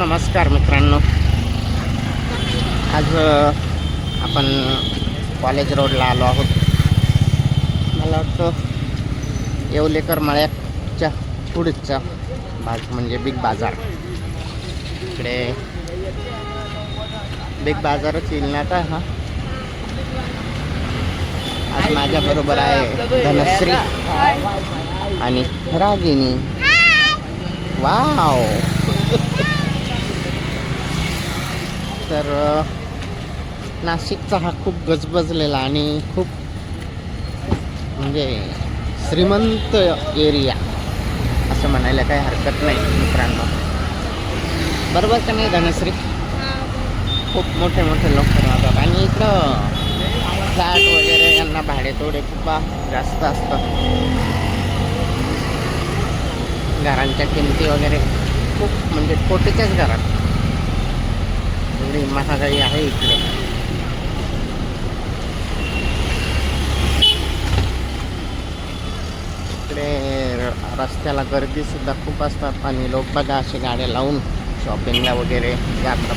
नमस्कार मित्रांनो. आज आपण कॉलेज रोडला आलो आहोत. मला वाटतं येवलेकर मळ्याच्या पुढचा भाग म्हणजे बिग बाजार. इकडे बिग बाजारच येईल ना आता हा? आज माझ्याबरोबर आहे धनश्री आणि रागिनी वाव! तर नाशिकचा हा खूप गजबजलेला आणि खूप म्हणजे श्रीमंत एरिया असं म्हणायला काही हरकत नाही मित्रांनो. बरोबर का नाही धनश्री? खूप मोठे मोठे लोक राहतात आणि इकडं फ्लॅट वगैरे यांना भाडे तोडे खूप जास्त असतात. घरांच्या किमती वगैरे खूप म्हणजे कोटीच्याच घरात. एवढी महागाई आहे इकडे. इकडे र- रस्त्याला गर्दी सुद्धा खूप असतात आणि लोक बघा असे गाड्या लावून शॉपिंगला वगैरे जातात.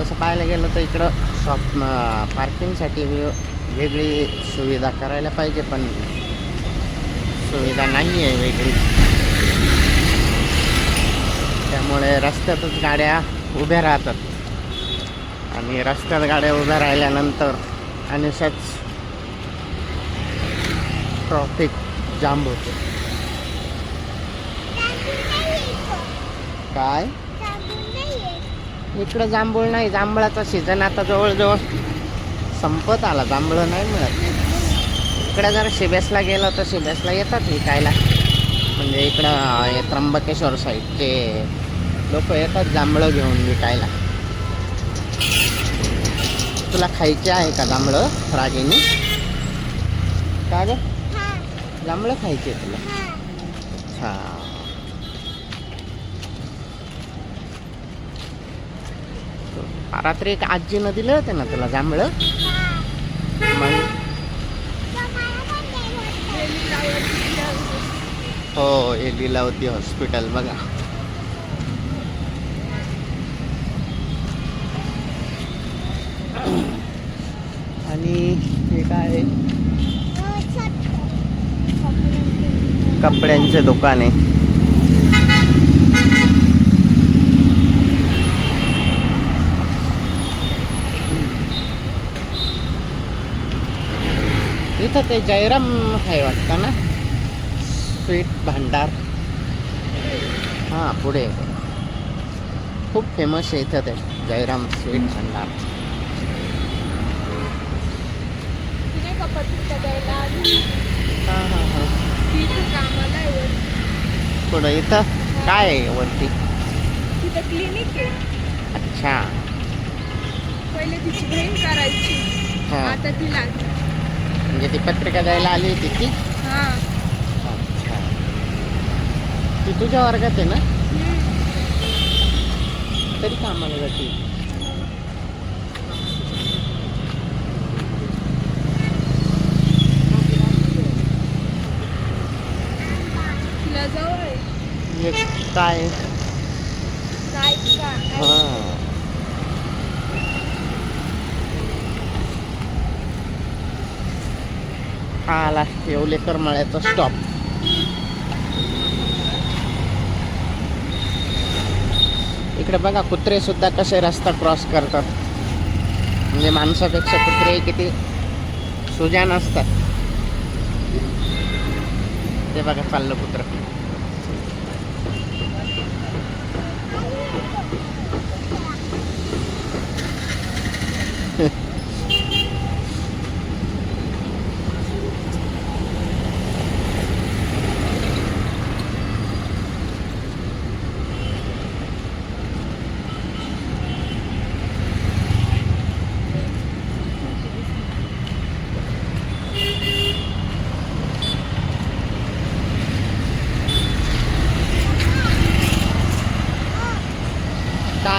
तसं पाहायला गेलं तर इकडं शॉप पार्किंगसाठी वे- वेगळी सुविधा करायला पाहिजे पण सुविधा नाही आहे वेगळी. त्यामुळे रस्त्यातच गाड्या उभ्या राहतात. आणि रस्त्यात गाड्या उभ्या राहिल्यानंतर आणि अशाच ट्रॉफिक जाम होतो. काय? इकडं जांभूळ नाही जांभळाचा सीझन आता जवळजवळ संपत आला. जांभळं नाही मिळत. इकडं जर शिबेसला गेलं तर शिबेसला येतात विकायला. म्हणजे इकडं हे त्र्यंबकेश्वर साईडचे लोक येतात जांभळं घेऊन विकायला. तुला खायचे आहे का जांभळं रागिनी? का ग? जांभळं खायचे तुला? हा. रात्री एक आजीनं दिलं होतं ना तुला जांभळं? मग? हो हे होती हॉस्पिटल बघा. आणि हे काय आहे? कपड्यांचे दुकान आहे. इथं ते जयराम आहे वाटतं ना? स्वीट भांडार. हां पुढे. खूप फेमस आहे इथं ते जयराम स्वीट भांडार. हां हां हां. पुढं इथं? काय आहे वरती? तिथं क्लिनिक आहे अच्छा. पहिले तिची बहीण करायची. हां. आता ती लागली. म्हणजे ती पत्रिका द्यायला आली होती ती हा. अच्छा. ती तुझ्या वर्गात आहे ना? तरी कामाला जाते तिला जवळ आहे एक काय? हां. हा आला येवलेकर मळ्याचा स्टॉप इकडे बघा कुत्रे सुद्धा कसे रस्ता क्रॉस करतात. म्हणजे माणसापेक्षा कुत्रे किती सुजान असतात. ते बघा चाललं कुत्र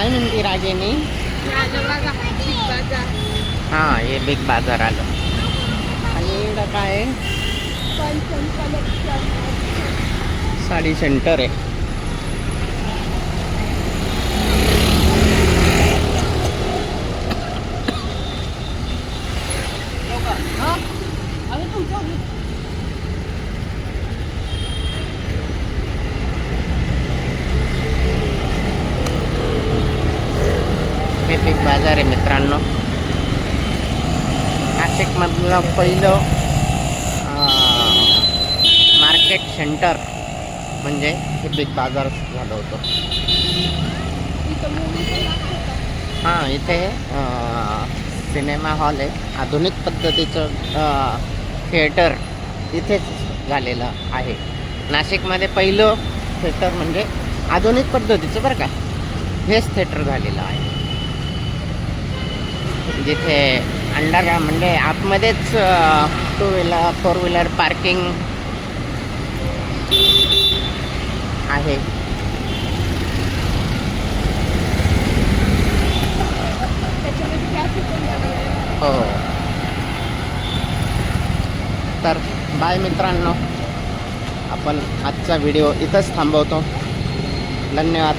काय म्हणते राजेने. हा हां हे बिग बाजार आलं. आणि काय? साडी सेंटर आहे. हे बाजार आहे मित्रांनो. नाशिकमधलं पहिलं मार्केट सेंटर म्हणजे हे बिग बाजार झालं होतं. हां इथे सिनेमा हॉल आहे. आधुनिक पद्धतीचं थिएटर इथेच झालेलं आहे. नाशिकमध्ये पहिलं थिएटर म्हणजे आधुनिक पद्धतीचं बरं का हेच थिएटर झालेलं आहे. जिथे अंडर म्हणजे आतमध्येच two wheeler four wheeler parking आहे त्याच्यामध्ये आहे. हो. तर बाय मित्रांनो आपण आजचा व्हिडिओ इथंच थांबवतो. धन्यवाद.